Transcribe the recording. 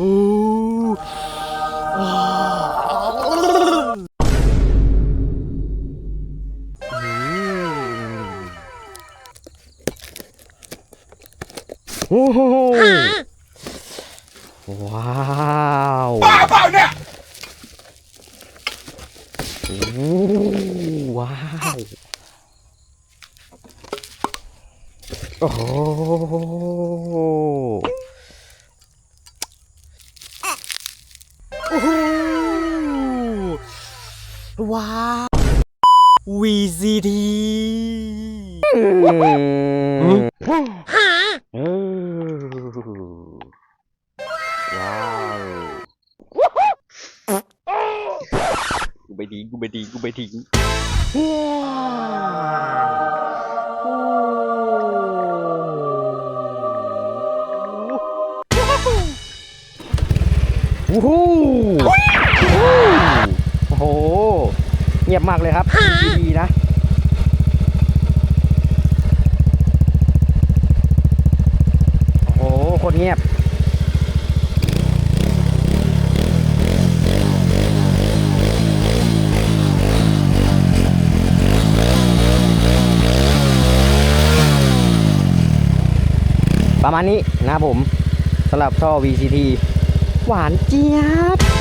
Oh. โอ้โหว้าวบ้าเปล่าเนี่ยโอ้ว้าวโอ้โหโอ้โหว้าว VCT อืม กูไปทิ้งกูไปทิ้งกูไปทิ้งโอ้โหโอ้โห เงียบมากเลยครับ ดีๆนะโอ้โหคนเงียบ ประมาณนี้นะครับผมสำหรับท่อ VCT หวานเจี๊ยบ